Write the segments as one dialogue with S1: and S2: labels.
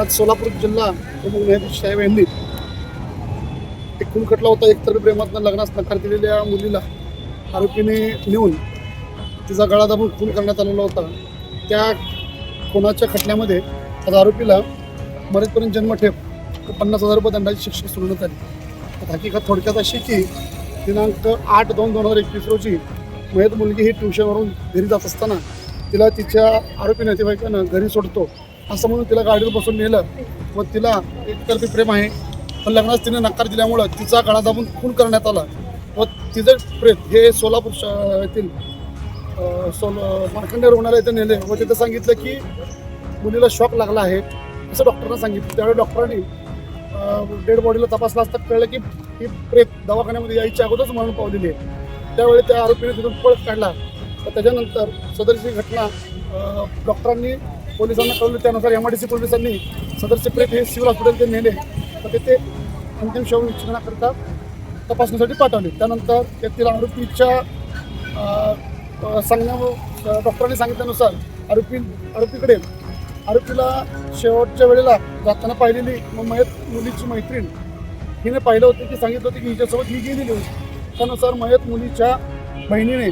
S1: आज सोलापूर जिल्हा प्रमुख न्यायाधीश साहेब यांनी एक खून खटला होता एकतर्फी प्रेमातनं लग्नास नकार दिलेल्या मुलीला आरोपीने नेऊन तिचा गळा दाबून खून करण्यात आलेला होता. त्या खुनाच्या खटल्यामध्ये आज आरोपीला मरेपर्यंत जन्मठेप पन्नास हजार रुपये दंडाची शिक्षा सुनावण्यात आली. हकीकत थोडक्यात अशी की दिनांक आठ दोन दोन हजार एकवीस रोजी मयत मुलगी ही ट्युशनवरून घरी जात असताना तिला तिच्या आरोपी नातेवाईकानं घरी सोडतो. असं म्हणून तिला गाडीवर बसून नेलं. व तिला एकतर्फी प्रेम आहे. पण लग्नास तिने नकार दिल्यामुळं तिचा गळा दाबून खून करण्यात आला. व तिचं प्रेत हे सोलापूर श- येथील सोल मार्कंडे रुग्णालय येथे नेले. व तिथं सांगितलं की मुलीला शॉक लागला आहे. असं डॉक्टरांना सांगितलं. त्यावेळी डॉक्टरांनी डेड बॉडीला तपासला असता कळलं की ही प्रेत दवाखान्यामध्ये यायच्या अगोदरच मरण पावलेली आहे. त्यावेळी त्या आरोपीने तिथून पळ काढला. तर त्याच्यानंतर सदरची घटना डॉक्टरांनी पोलिसांना कळवलं. त्यानुसार एम आय डी सी पोलिसांनी सदरचे प्रेत हे सिव्हिल हॉस्पिटलचे नेले तर तेथे अंतिम शवविच्छेदनाकरता तपासणीसाठी पाठवले. त्यानंतर तेथील आरोपीच्या सांगण्या डॉक्टरांनी सांगितल्यानुसार आरोपी आरोपीकडे आरोपीला शेवटच्या वेळेला जाताना पाहिलेली मयत मुलीची मैत्रीण हिने पाहिलं होतं की सांगितलं होतं की हिच्यासोबत ही गेलेली होती. त्यानुसार मयत मुलीच्या बहिणीने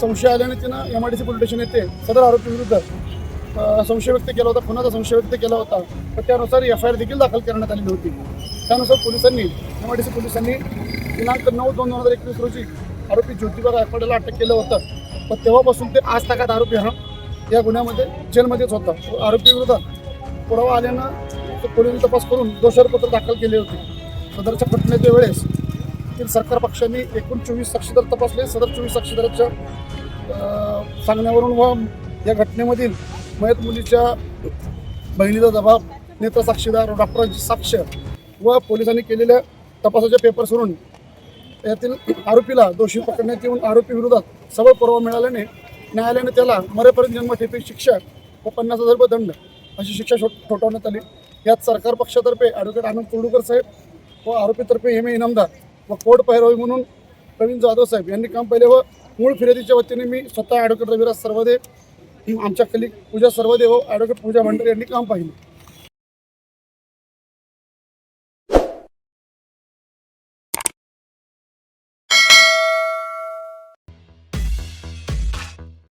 S1: संशय आल्याने तिनं M I D C police station येथे सदर आरोपीविरुद्ध विरुद्ध संशय व्यक्त केला होता खुनाचा संशय व्यक्त केला होता. तर त्यानुसार एफ आय आर देखील दाखल करण्यात आलेली होती. त्यानुसार पोलिसांनी एम आय डी सी पोलिसांनी दिनांक नऊ दोन दोन हजार एकवीस रोजी आरोपी ज्योतिबा गायकवाडला अटक केलं होतं. पण तेव्हापासून ते आज तागात आरोपी हा या गुन्ह्यामध्ये जेलमध्येच होता. आरोपी विरोधात पुरावा आल्यानं तो पोलिसांनी तपास करून दोषारोपत्र दाखल केले होते. सदरच्या घटनेच्या वेळेस येथील सरकार पक्षांनी एकूण चोवीस साक्षीदार तपासले. सदर चोवीस साक्षीदाराच्या सांगण्यावरून व या घटनेमधील मयत मुलीच्या बहिणीचा जबाब नेत्र साक्षीदार डॉक्टरांची साक्ष व पोलिसांनी केलेल्या तपासाच्या पेपर्सवरून यातील आरोपीला दोषी पकडण्यात येऊन आरोपी विरोधात सबळ पुरावा मिळाल्याने न्यायालयाने त्याला मरेपर्यंत जन्मठेपी शिक्षा व पन्नास हजार रुपये दंड अशी शिक्षा ठोठवण्यात आली. यात सरकार पक्षातर्फे ॲडव्होकेट आनंद कुर्डूकर साहेब व आरोपीतर्फे एम ए इनामदार व कोर्ट पैरवी म्हणून प्रवीण जाधव साहेब यांनी काम पाहिले व मूळ फिर्यादीच्या वतीने मी स्वतः ॲडव्होकेट रविराज सर्वदे आमच्या कलिक पूजा सर्वदेव ॲडव्होकेट पूजा मंडळ यांनी काम पाहिलं.